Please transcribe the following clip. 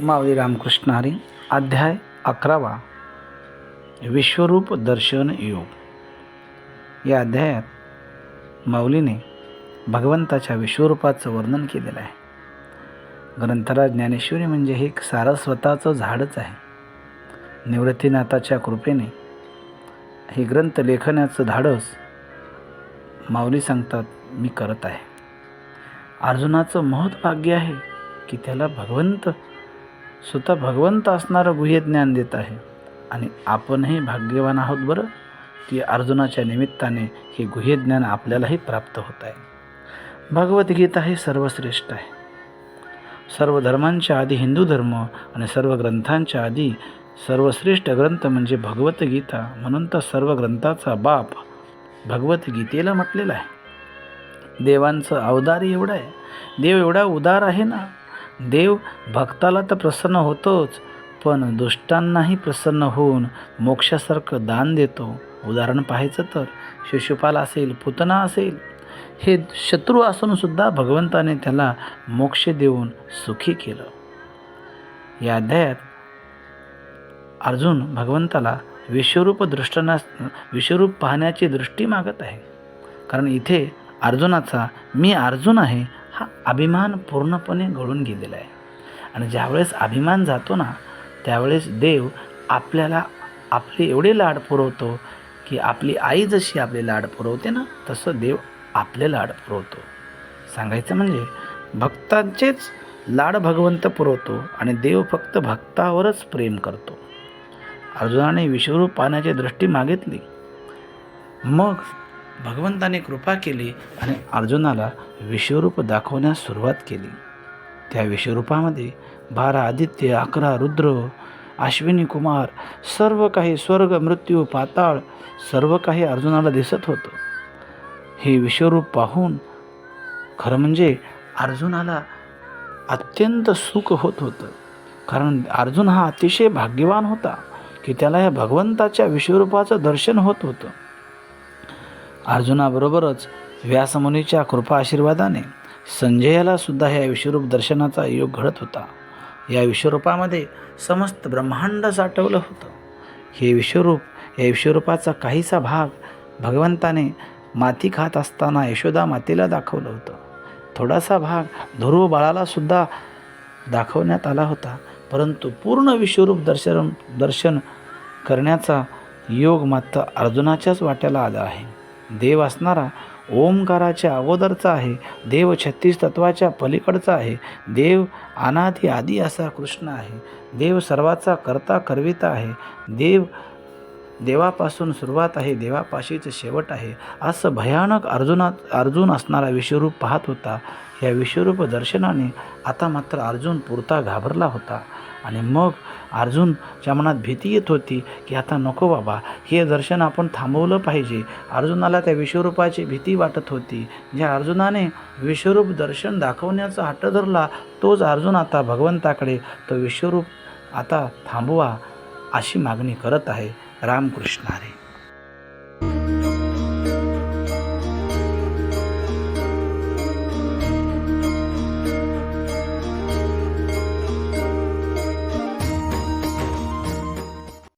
माऊली रामकृष्ण हरी अध्याय अकरावा विश्वरूप दर्शन योग. या अध्यायात माऊलीने भगवंताच्या विश्वरूपाचं वर्णन केलेलं आहे. ग्रंथराज ज्ञानेश्वरी म्हणजे हे एक सारस्वताचं झाडच आहे. निवृत्तीनाथाच्या कृपेने हे ग्रंथ लेखनाचं धाडस माऊली सांगतात मी करत आहे. अर्जुनाचं महत् भाग्य आहे की त्याला भगवंत स्वतः भगवंत असणारं गुह्य ज्ञान देत आहे. आणि आपणही भाग्यवान आहोत बरं की अर्जुनाच्या निमित्ताने हे गुह्य ज्ञान आपल्यालाही प्राप्त होत आहे. भगवद्गीता हे सर्वश्रेष्ठ आहे. सर्व धर्मांच्या आधी हिंदू धर्म आणि सर्व ग्रंथांच्या आधी सर्वश्रेष्ठ ग्रंथ म्हणजे भगवद्गीता म्हणून तर सर्व ग्रंथाचा बाप भगवद्गीतेला म्हटलेला आहे. देवांचं अवदार एवढं आहे. देव एवढा उदार आहे ना देव भक्ताला तर प्रसन्न होतोच पण दुष्टांनाही प्रसन्न होऊन मोक्षासारखं दान देतो. उदाहरण पाहायचं तर शिशुपाल असेल पुतना असेल हे शत्रू असूनसुद्धा भगवंताने त्याला मोक्ष देऊन सुखी केलं. या अध्यायात अर्जुन भगवंताला विश्वरूप दृष्टनास विश्वरूप पाहण्याची दृष्टी मागत आहे. कारण इथे अर्जुनाचा मी अर्जुन आहे अभिमान पूर्णपणे गळून गेलेला आहे. आणि ज्यावेळेस अभिमान जातो ना त्यावेळेस देव आपल्याला आपले एवढे लाड पुरवतो की आपली आई जशी आपले लाड पुरवते ना तसं देव आपले लाड पुरवतो. सांगायचं म्हणजे भक्तांचेच लाड भगवंत पुरवतो आणि देव फक्त भक्तावरच प्रेम करतो. अर्जुनाने विश्वरूप पाहण्याची दृष्टी मागितली. मग भगवंताने कृपा केली आणि अर्जुनाला विश्वरूप दाखवण्यास सुरुवात केली. त्या विश्वरूपामध्ये बारा आदित्य अकरा रुद्र अश्विनी कुमार सर्व काही स्वर्ग मृत्यू पाताळ सर्व काही अर्जुनाला दिसत होतं. हे विश्वरूप पाहून खरं म्हणजे अर्जुनाला अत्यंत सुख होत होतं. कारण अर्जुन हा अतिशय भाग्यवान होता की त्याला या भगवंताच्या विश्वरूपाचं दर्शन होत होतं. अर्जुनाबरोबरच व्यासमुनीच्या कृपा आशीर्वादाने संजयाला सुद्धा ह्या विश्वरूप दर्शनाचा योग घडत होता. या विश्वरूपामध्ये समस्त ब्रह्मांड साठवलं होतं. हे विश्वरूप या विश्वरूपाचा काहीसा भाग भगवंताने माती खात असताना यशोदा मातेला दाखवलं होतं. थोडासा भाग ध्रुव बाळाला सुद्धा दाखवण्यात आला होता. परंतु पूर्ण विश्वरूप दर्शन दर्शन करण्याचा योग मात्र अर्जुनाच्याच वाट्याला आला आहे. देव असणारा ओंकाराच्या अगोदरचा आहे देव छत्तीस तत्वाच्या पलीकडचा आहे देव अनाथी आदी असा कृष्ण आहे देव सर्वाचा करता करविता आहे देव देवापासून सुरुवात आहे देवापाशीच शेवट आहे असं भयानक अर्जुनात अर्जुन असणारा विश्वरूप पाहत होता. या विश्वरूप दर्शनाने आता मात्र अर्जुन पुरता घाबरला होता. आणि मग अर्जुनच्या मनात भीती येत होती की आता नको बाबा हे दर्शन आपण थांबवलं पाहिजे. अर्जुनाला त्या विश्वरूपाची भीती वाटत होती. ज्या अर्जुनाने विश्वरूप दर्शन दाखवण्याचा हट्ट धरला तोच अर्जुन आता भगवंताकडे तो विश्वरूप आता थांबवा अशी मागणी करत आहे. रामकृष्णारे